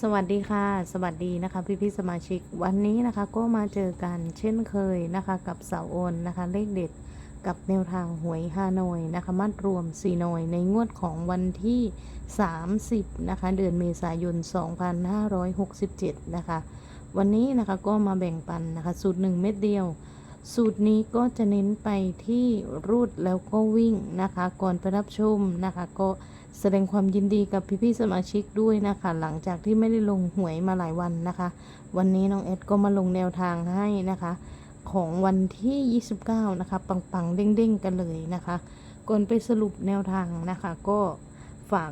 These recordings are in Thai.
สวัสดีค่ะ สวัสดีนะคะ พี่พี่ๆสมาชิกวันนี้นะคะก็มาเจอกันเช่นเคยนะคะ กับเสาโอนนะคะ เลขเด็ดกับแนวทางหวยฮานอยนะคะมัดรวมสีนอยในงวดของวันที่ 30 นะคะ เดือนเมษายน 2567 นะคะ วันนี้นะคะก็มาแบ่งปันนะคะสูตร1เม็ดเดียว สูตรนี้ก็จะเน้นไปที่รูดแล้วก็วิ่งนะคะ ก่อนไปรับชมนะคะ ก็แสดงความยินดีกับพี่ๆสมาชิกด้วยนะคะ หลังจากที่ไม่ได้ลงหวยมาหลายวันนะคะ วันนี้น้องเอ็ดก็มาลงแนวทางให้นะคะ ของวันที่ 29 นะคะ ปังๆ เด้งๆ กันเลยนะคะ ก่อนไปสรุปแนวทางนะคะ ก็ฝาก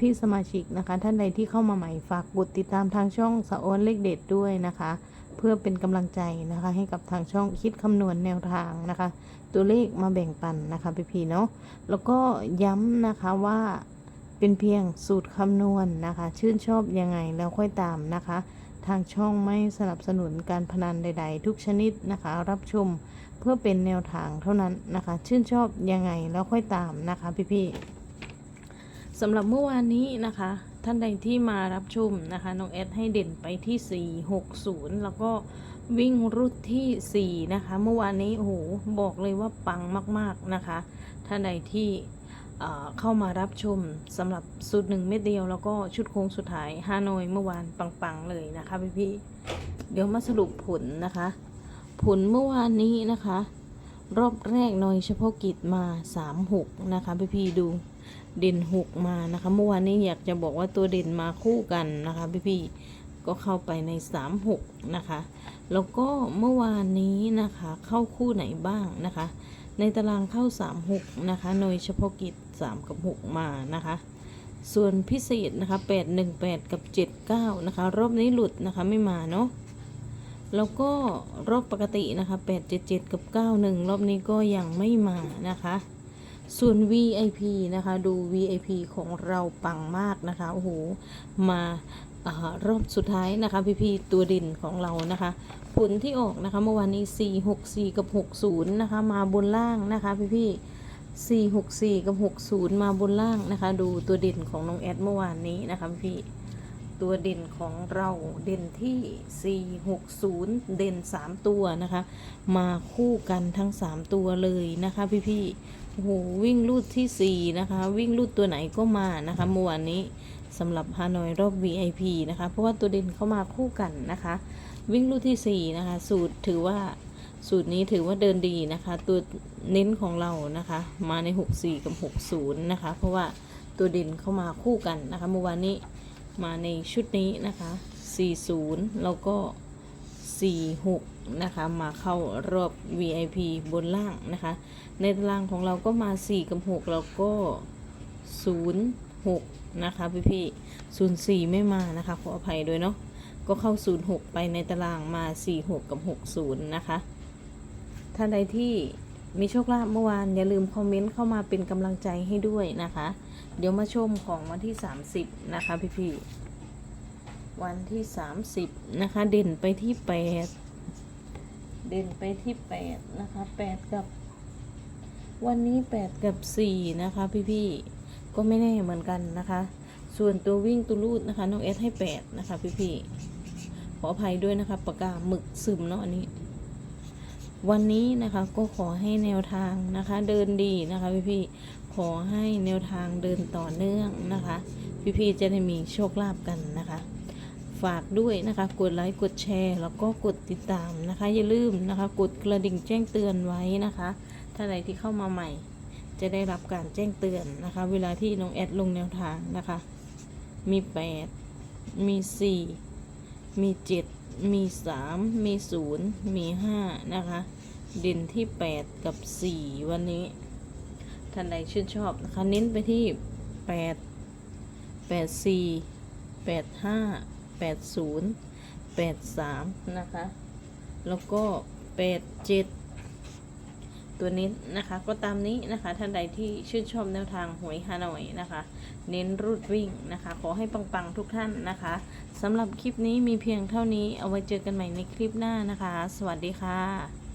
พี่ๆสมาชิกนะคะ ท่านใดที่เข้ามาใหม่ฝากกดติดตามทางช่องสะออนเลขเด็ดด้วยนะคะ เพื่อเป็นกำลังใจนะคะ ให้กับทางช่องคิดคำนวณแนวทางนะคะ ตัวเลขมาแบ่งปันนะคะพี่ๆเนาะแล้วก็ย้ำนะคะว่าเป็นเพียงสูตรคำนวณนะคะ ชื่นชอบยังไงแล้วค่อยตามนะคะ ทางช่องไม่สนับสนุนการพนันใด ๆ ทุกชนิดนะคะ รับชมเพื่อเป็นแนวทางเท่านั้นนะคะ ชื่นชอบยังไงแล้วค่อยตามนะคะพี่ๆสำหรับเมื่อวานนี้นะคะ ท่านใดที่มารับชมนะคะน้องแอดให้เด่นไปที่ 460 แล้วก็วิ่งรุดที่ 4 นะคะ เมื่อวานนี้โอ้โหบอกเลยว่าปังมาก ๆ นะคะ ท่านใดที่เอ่อเข้ามารับชมสำหรับสูตรหนึ่งเม็ดเดียวแล้วก็ชุดโค้งสุดท้ายฮานอยเมื่อวานปัง ๆ เลยนะคะพี่ๆเดี๋ยวมาสรุปผลนะคะ ผลเมื่อวานนี้นะคะ รอบแรกหน่อยเฉพาะกิจมา3-6นะคะพี่ๆดูเด่น6มานะคะ เมื่อวานนี้อยากจะบอกว่าตัวเด่นมาคู่กันนะคะพี่ๆก็เข้าไปใน3-6นะคะ แล้วก็เมื่อวานนี้นะคะเข้าคู่ไหนบ้างนะคะ ในตารางเข้า3-6นะคะโดยเฉพาะกิจ3กับ6มานะคะส่วนพิเศษนะคะ 818 กับ 79 นะคะ รอบนี้หลุดนะคะไม่มาเนาะ แล้วก็รอบปกตินะคะ 877 กับ 91 รอบนี้ก็ยังไม่มานะคะ ส่วน VIP นะคะ ดู VIP ของเราปังมากนะคะ โอ้โห มาอารอบสุดท้ายนะคะ พี่ๆตัวด่นของเรานะคะ ผลที่ออกนะคะ เมื่อวานนี้ 4 6 4 กับ 60 นะคะ มาบนล่างนะคะ พี่ๆ4 6 4 กับ 60 มาบนล่างนะคะ ดูตัวเด่นของน้องแอดเมื่อวานนี้นะคะพี่ ตัวเด่นของเราเด่นที่ 460 เด่น 3 ตัวนะคะ มาคู่กันทั้ง 3 ตัวเลยนะคะพี่ๆโอ้โหวิ่งลูดทีสี่ 4 นะคะ วิ่งลูดตัวไหนก็มานะคะเมื่อวานนี้สำหรับฮานอยรอบ VIP นะคะ เพราะว่าตัวเด่นเข้ามาคู่กันนะคะ วิ่งลูดที่ 4 นะคะ สูตรถือว่าสูตรนี้ถือว่าเดินดีนะคะ ตัวเน้นของเรานะคะ มาใน 64 กับ 60 นะคะ เพราะว่าตัวเด่นเข้ามาคู่กันนะคะเมื่อวานนี้ มาในชุดนี้นะคะ 40 แล้วก็ 46 นะคะ มาเข้ารอบ VIP บนล่างนะคะ ในตารางของเราก็มา 4 กับ 6 แล้วก็ 06 นะคะพี่พี่ๆ04 ไม่มานะคะ ขออภัยด้วยเนาะ ก็เข้า 06 ไปในตารางมา 46 กับ 60 นะคะ ท่านใดที่มีโชคลาภเมื่อวาน อย่าลืมคอมเมนต์เข้ามาเป็นกำลังใจให้ด้วยนะคะ เดี๋ยวมาชมของวันที่ 30 นะคะ พี่ๆวันที่ 30 นะคะ เด่นไปที่ 8 เด่นไปที่ 8 นะคะ 8 กับ วันนี้ 8 กับ 4 นะคะ พี่ๆก็ไม่แน่เหมือนกันนะคะ ส่วนตัววิ่งตัวรูดนะคะน้องเอสให้ 8 นะคะ พี่ๆขออภัยด้วยนะคะปากกาหมึกซึมเนาะอันนี้ วันนี้นะคะก็ขอให้แนวทางนะคะเดินดีนะคะพี่ๆขอให้แนวทางเดินต่อเนื่องนะคะ พี่ๆจะได้มีโชคลาภกันนะคะ ฝากด้วยนะคะกดไลค์กดแชร์แล้วก็กดติดตามนะคะ อย่าลืมนะคะกดกระดิ่งแจ้งเตือนไว้นะคะ ถ้าใดที่เข้ามาใหม่ จะได้รับการแจ้งเตือนนะคะ เวลาที่น้องแอดลงแนวทางนะคะ มี 8 มี 4 มี 7 มี3มี0มี5นะคะเด่นที่8กับ4วันนี้ ท่านใดชื่นชอบนะคะเน้นไปที่8 8 4 8 5 8 0 8 3นะคะ แล้วก็8 7 ตัวนี้นะคะ ก็ตามนี้นะคะ ท่านใดที่ชื่นชอบแนวทางหวยฮานอยนะคะ เน้นรูดวิ่งนะคะ ขอให้ปังๆทุกท่านนะคะสำหรับคลิปนี้มีเพียงเท่านี้เอาไว้เจอกันใหม่ในคลิปหน้านะคะ สวัสดีค่ะ